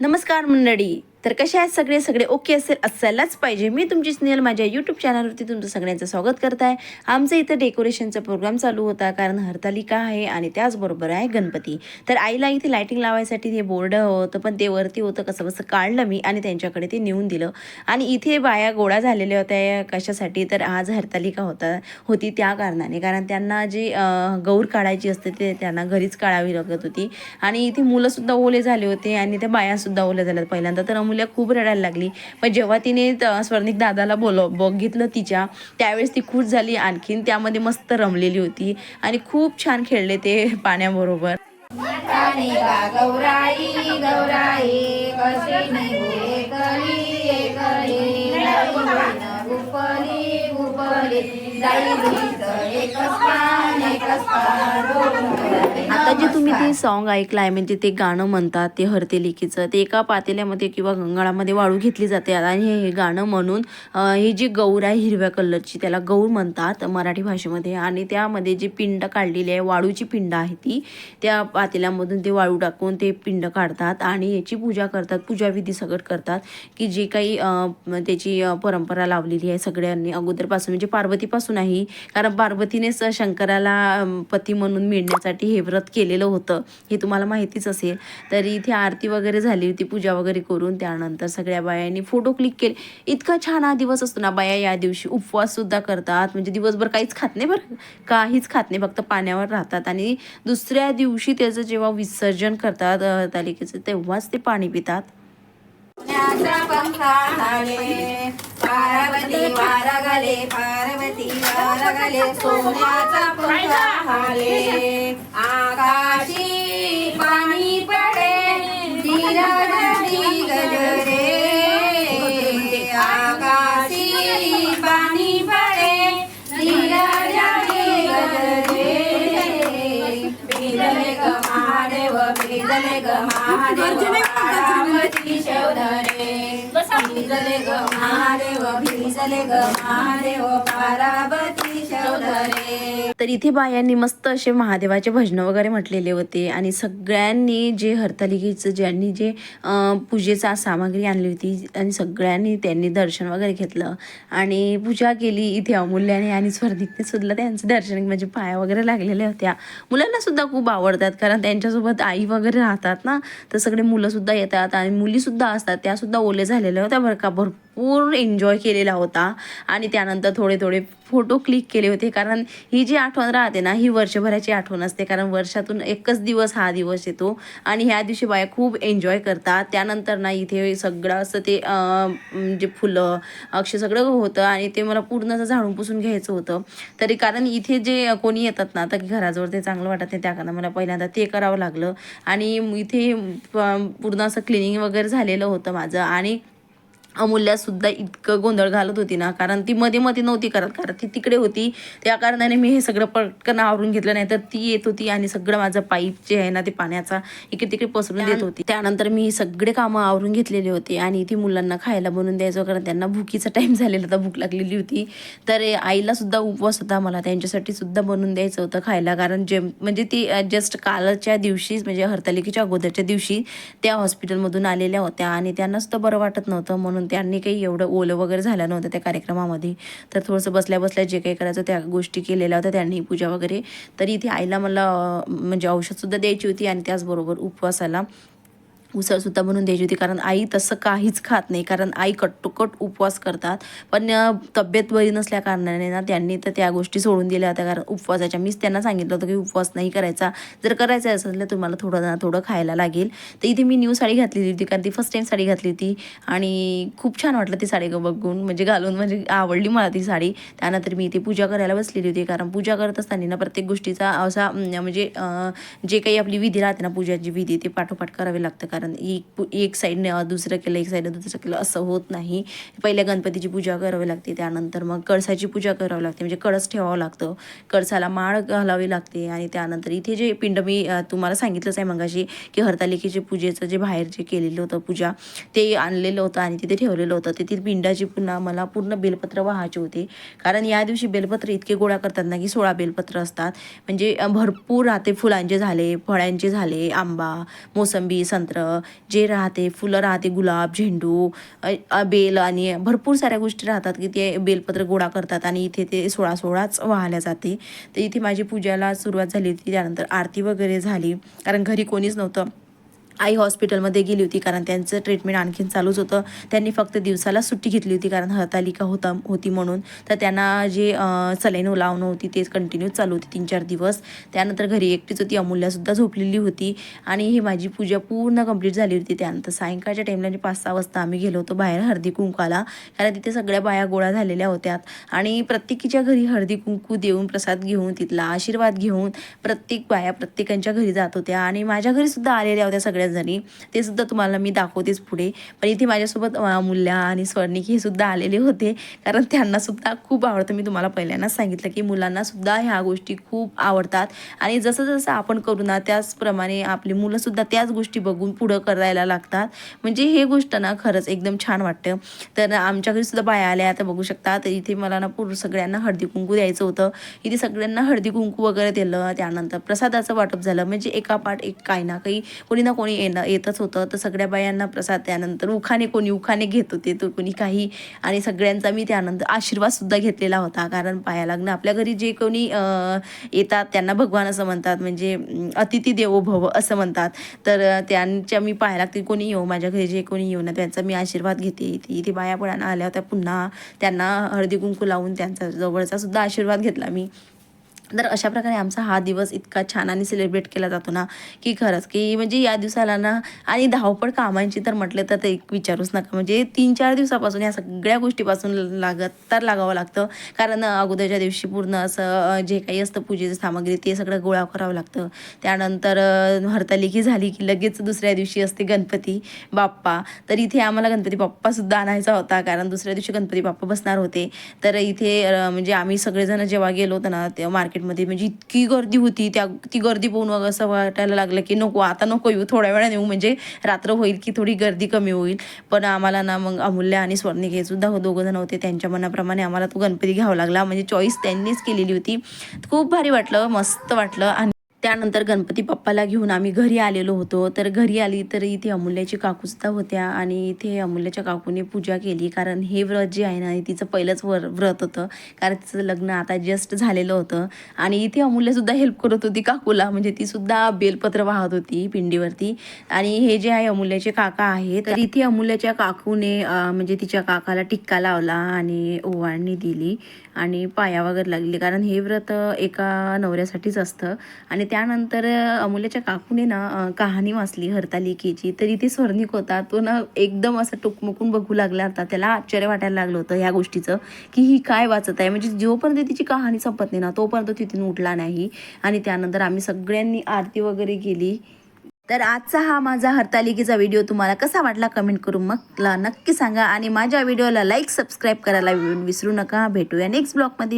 नमस्कार मंडळी. तर कसे आहेत सगळे? सगळे ओके असेल असायलाच पाहिजे. मी तुमची स्नेहल माझ्या यूट्यूब चॅनलवरती तुमचं सगळ्यांचं स्वागत करत आहे आमचं इथं डेकोरेशनचा प्रोग्राम चालू होता कारण हरतालिका आहे आणि त्याचबरोबर आहे गणपती. तर आईला इथे लायटिंग लावायसाठी ते बोर्ड होतं पण ते वरती होतं कसं बसं काढलं मी आणि त्यांच्याकडे ते नेऊन दिलं. आणि इथे बाया गोळा झालेल्या होत्या कशासाठी? तर आज हरतालिका होता होती त्या कारणाने. कारण त्यांना जी गौर काढायची असते ते त्यांना घरीच काढावी लागत होती. आणि इथे मुलंसुद्धा ओले झाले होते आणि त्या बायासुद्धा ओल्या झाल्या पहिल्यांदा. तर अमूल्या खूप रडायला लागली. पण जेव्हा तिने त- स्वर्णिक दादाला बोलव बघितलं तिच्या त्यावेळेस ती खुश झाली. आणखीन त्यामध्ये मस्त रमलेली होती आणि खूप छान खेळले ते पाण्याबरोबर. आता जे तुम्ही ते सॉन्ग ऐकलं आहे म्हणजे ते गाणं म्हणतात ते हरतेलिकीचं ते एका पातेल्यामध्ये किंवा गंगाळामध्ये वाळू घेतली जाते. आणि हे हे गाणं म्हणून ही जी गौर आहे हिरव्या कलरची त्याला गौर म्हणतात मराठी भाषेमध्ये. आणि त्यामध्ये जी पिंड काढलेली आहे वाळूची पिंड आहे ती त्या पातेल्यामधून ते वाळू टाकून ते पिंड काढतात आणि याची पूजा करतात पूजाविधी सगळं करतात की जे काही त्याची परंपरा लावलेली आहे सगळ्यांनी. अगोदरपासून म्हणजे पार्वतीपासून आहे कारण पार्वतीनेच शंकराला पती म्हणून मिळण्यासाठी हे व्रत केलेलं होतं. हे तुम्हाला माहितीच असेल. तर इथे आरती वगैरे झाली होती पूजा वगैरे करून. त्यानंतर सगळ्या बायांनी फोटो क्लिक केले. इतका छान हा दिवस असतो ना बाया या दिवशी उपवाससुद्धा करतात. म्हणजे दिवसभर काहीच खात नाही बरं. काहीच खात नाही. फक्त पाण्यावर राहतात. आणि दुसऱ्या दिवशी त्याचं जेव्हा विसर्जन करतात तालिकेचं तेव्हाच ते पाणी पितात. पुण्याचा पंखा पार्वती वारा गले पार्वती वारा गले सोन्याचा पंखा हाले आकाशी पाणी पडे धीरजती भिजले ग महादेव पार्वती शोधरे. भिजले ग महादेव भिजले ग महादेव शोधरे तर इथे बायांनी मस्त असे महादेवाचे भजनं वगैरे म्हटलेले होते. आणि सगळ्यांनी जे हरतालिकेचं ज्यांनी जे पूजेचा सामग्री आणली होती आणि सगळ्यांनी त्यांनी दर्शन वगैरे घेतलं. आणि पूजा केली इथे अमूल्याने आणि स्वर्णिकने सुद्धा त्यांचं दर्शन म्हणजे पाया वगैरे लागलेल्या होत्या. मुलांना सुद्धा खूप आवडतात कारण त्यांच्यासोबत आई वगैरे राहतात ना. तर सगळे मुलंसुद्धा येतात आणि मुलीसुद्धा असतात. त्यासुद्धा ओले झालेल्या होत्या बरं का भरपूर. एन्जॉय केलेला होता. आणि त्यानंतर थोडे थोडे फोटो क्लिक केले होते. कारण ही जी आठवण राहते ना ही वर्षभराची आठवण असते. कारण वर्षातून एकच दिवस हा दिवस येतो. आणि ह्या दिवशी बाया खूप एन्जॉय करतात. त्यानंतर ना इथे सगळं असं ते जे म्हणजे फुलं अक्षर सगळं होतं. आणि ते मला पूर्ण असं झाडून पुसून घ्यायचं होतं. तरी कारण इथे जे कोणी येतात ना तर घराजवळ ते चांगलं वाटत नाही. त्या कारण मला पहिल्यांदा ते करावं लागलं. आणि इथे पूर्ण असं क्लिनिंग वगैरे झालेलं होतं माझं. आणि अमूल्यासुद्धा इतकं गोंधळ घालत होती ना कारण ती मध्ये मध्ये नव्हती करत कारण ती तिकडे होती. त्या कारणाने मी हे सगळं पटकन आवरून घेतलं नाही तर ती येत होती आणि सगळं माझं पाईप जे आहे ना ते पाण्याचा इकडे तिकडे पसरून देत होती. त्यानंतर मी सगळे कामं आवरून घेतलेले होते आणि ती मुलांना खायला बनवून द्यायचं कारण त्यांना भुकीचा टाईम झालेला होता भूक लागलेली होती. तर आईला सुद्धा उपवास होता मला त्यांच्यासाठी सुद्धा बनवून द्यायचं होतं खायला कारण जे म्हणजे ती जस्ट कालच्या दिवशीच म्हणजे हरतालिकेच्या अगोदरच्या दिवशी त्या हॉस्पिटलमधून आलेल्या होत्या आणि त्यांना सुद्धा बरं वाटत नव्हतं. म्हणून त्यांनी काही एवढं ओलं वगैरे झालं नव्हतं त्या कार्यक्रमामध्ये. तर थोडंसं बसल्या बसल्या जे काही करायचं त्या गोष्टी केलेल्या होत्या. त्यांनी पूजा वगैरे. तर इथे आईला मला म्हणजे औषधसुद्धा द्यायची होती आणि त्याचबरोबर उपवासाला उसळसुद्धा बनवून द्यायची होती. कारण आई तसं काहीच खात नाही. कारण आई कट्टोकट उपवास करतात. पण तब्येत बरी नसल्या कारणाने ना त्यांनी तर त्या गोष्टी सोडून दिल्या होत्या. कारण उपवासाच्या मीच त्यांना सांगितलं होतं की उपवास नाही करायचा. जर करायचा असेल तर तुम्हाला थोडं ना थोडं खायला लागेल. तर इथे मी न्यू साडी घातलेली होती. कारण ती फर्स्ट टाईम साडी घातली होती. आणि खूप छान वाटलं ती साडी बघून. म्हणजे घालून म्हणजे आवडली मला ती साडी. त्यानंतर मी इथे पूजा करायला बसलेली होती. कारण पूजा करत असताना ना प्रत्येक गोष्टीचा असा म्हणजे जे काही आपली विधी राहते ना पूजाची विधी ते पाठोपाठ करावी लागतं. कारण कारण एक एक साईडने दुसरं केलं एक साईडने दुसरं केलं असं होत नाही. पहिल्या गणपतीची पूजा करावी लागते त्यानंतर मग कळसाची पूजा करावी लागते म्हणजे कळस ठेवावं लागतं. कळसाला माळ घालावी लागते आणि त्यानंतर इथे जे पिंड मी तुम्हाला सांगितलंच आहे मगाशी की हरतालिकेचे पूजेचं जे बाहेर जे केलेलं होतं पूजा ते आणलेलं होतं आणि तिथे ठेवलेलं होतं. तेथील पिंडाची पुन्हा मला पूर्ण बेलपत्र व्हायचे होते. कारण या दिवशी बेलपत्र इतके गोळा करतात ना की सोळा बेलपत्र असतात. म्हणजे भरपूर राहते फुलांचे झाले फळांचे झाले आंबा मोसंबी संत्र जे राहते फुलं राहते गुलाब झेंडू बेल आणि भरपूर साऱ्या गोष्टी राहतात की ते बेलपत्र गोळा करतात आणि इथे ते सोळा सोळाच वाहल्या जाते. तर इथे माझी पूजाला सुरुवात झाली होती त्यानंतर आरती वगैरे झाली. कारण घरी कोणीच नव्हतं. आई हॉस्पिटलमध्ये गेली होती कारण त्यांचं ट्रीटमेंट आणखीन चालूच होतं. त्यांनी फक्त दिवसाला सुट्टी घेतली होती कारण हरतालिका होता होती म्हणून. तर त्यांना जे सलाईन लावणं होती तेच कंटिन्यू चालू होती तीन चार दिवस. त्यानंतर घरी एकटीच होती अमूल्यासुद्धा झोपलेली होती. आणि ही माझी पूजा पूर्ण कंप्लीट झाली होती त्यानंतर. सायंकाळच्या टाईमला म्हणजे पाच सहा वाजता आम्ही गेलो होतो बाहेर हळदी कुंकाला कारण तिथे सगळ्या बाया गोळा झालेल्या होत्या आणि प्रत्येकीच्या घरी हळदी कुंकू देऊन प्रसाद घेऊन तिथला आशीर्वाद घेऊन प्रत्येक बाया प्रत्येकांच्या घरी जात होत्या. आणि माझ्या घरीसुद्धा आलेल्या होत्या सगळ्या सगळ्याच जणी. ते सुद्धा तुम्हाला मी दाखवतेच पुढे. पण इथे माझ्यासोबत मुल्या आणि स्वर्णिक हे सुद्धा आलेले होते. कारण त्यांना सुद्धा खूप आवडतं. मी तुम्हाला पहिल्यांदाच सांगितलं की मुलांना सुद्धा ह्या गोष्टी खूप आवडतात. आणि जसं जसं आपण करू ना त्याचप्रमाणे आपली मुलं सुद्धा त्याच गोष्टी बघून पुढं करायला लागतात. म्हणजे हे गोष्ट ना खरंच एकदम छान वाटतं. तर आमच्या घरी सुद्धा बाया आल्या. आता बघू शकता तर इथे मला ना पूर्ण सगळ्यांना हळदी कुंकू द्यायचं होतं. इथे सगळ्यांना हळदी कुंकू वगैरे दिलं. त्यानंतर प्रसादाचं वाटप झालं. म्हणजे एका पाठ एक काही ना काही कोणी ना कोणी येणं येतच होतं. तर सगळ्या बायांना प्रसाद त्यानंतर उखाणे कोणी उखाणे घेत होते तर कोणी काही. आणि सगळ्यांचा मी त्यानंतर आशीर्वादसुद्धा घेतलेला होता. कारण पाया लागणं आपल्या घरी जे कोणी येतात त्यांना भगवान असं म्हणतात. म्हणजे अतिथी देवो भव असं म्हणतात. तर त्यांच्या मी पाया लागते कोणी येऊ माझ्या घरी जे कोणी येऊ ना त्यांचा मी आशीर्वाद घेते. इथे इथे बाया पण आल्या होत्या पुन्हा. त्यांना हळदी कुंकू लावून त्यांचा जवळचा सुद्धा आशीर्वाद घेतला मी. तर अशा प्रकारे आमचा हा दिवस इतका छान आणि सेलिब्रेट केला जातो ना की खरंच की म्हणजे या दिवसाला ना आणि धावपळ कामांची तर म्हटलं तर ते एक विचारूच नका. म्हणजे तीन चार दिवसापासून या सगळ्या गोष्टीपासून लागत तर लागावं लागतं. कारण अगोदरच्या दिवशी पूर्ण असं जे काही असतं पूजेचं सामग्री ते सगळं गोळा करावं लागतं. त्यानंतर हरतालिकी झाली की लगेच दुसऱ्या दिवशी असते गणपती बाप्पा. तर इथे आम्हाला गणपती बाप्पासुद्धा आणायचा होता कारण दुसऱ्या दिवशी गणपती बाप्पा बसणार होते. तर इथे म्हणजे आम्ही सगळेजण जेव्हा गेलो होतो ना ते मार्केट मार्केटमध्ये म्हणजे इतकी गर्दी होती त्या ती गर्दी पाहून मग असं वाटायला लागलं की नको आता नको येऊ थोड्या वेळाने येऊ म्हणजे रात्र होईल की थोडी गर्दी कमी होईल. पण आम्हाला ना मग अमूल्य आणि स्वर्णिक हे सुद्धा हो, दोघं जण होते त्यांच्या मनाप्रमाणे आम्हाला तो गणपती घ्यावा लागला. म्हणजे चॉईस त्यांनीच केलेली होती. खूप भारी वाटलं मस्त वाटलं. आणि त्यानंतर गणपती बाप्पाला घेऊन आम्ही घरी आलेलो होतो. तर घरी आली तर इथे अमूल्याची काकूसुद्धा होत्या आणि इथे अमूल्याच्या काकूने पूजा केली. कारण हे व्रत जे आहे ना तिचं पहिलंच वर व्रत होतं. कारण तिचं लग्न आता जस्ट झालेलं होतं. आणि इथे अमूल्यसुद्धा हेल्प करत होती काकूला. म्हणजे ती सुद्धा बेलपत्र वाहत होती पिंडीवरती. आणि हे जे आहे अमूल्याचे काका आहेत तर इथे अमूल्याच्या काकूने म्हणजे तिच्या काकाला टिक्का लावला आणि ओवाळणी दिली आणि पाया वगैरे लागली. कारण हे व्रत एका नवऱ्यासाठीच असतं. आणि त्या त्यानंतर अमूल्याच्या काकूने ना कहाणी वाचली हरतालिकेची. तर इथे स्वर्णिक होता. तो ना एकदम असं टुकमुकून बघू लागला होता. त्याला आश्चर्य वाटायला लागलं होतं ह्या गोष्टीचं की ही काय वाचत आहे? म्हणजे जोपर्यंत तिची कहाणी संपत नाही ना तोपर्यंत तिथून उठला नाही. आणि त्यानंतर आम्ही सगळ्यांनी आरती वगैरे केली. तर आजचा हा माझा हरतालिकेचा व्हिडिओ तुम्हाला कसा वाटला कमेंट करून मग नक्की सांगा. आणि माझ्या व्हिडिओला लाईक सबस्क्राईब करायला विसरू नका. भेटूया नेक्स्ट ब्लॉगमध्ये.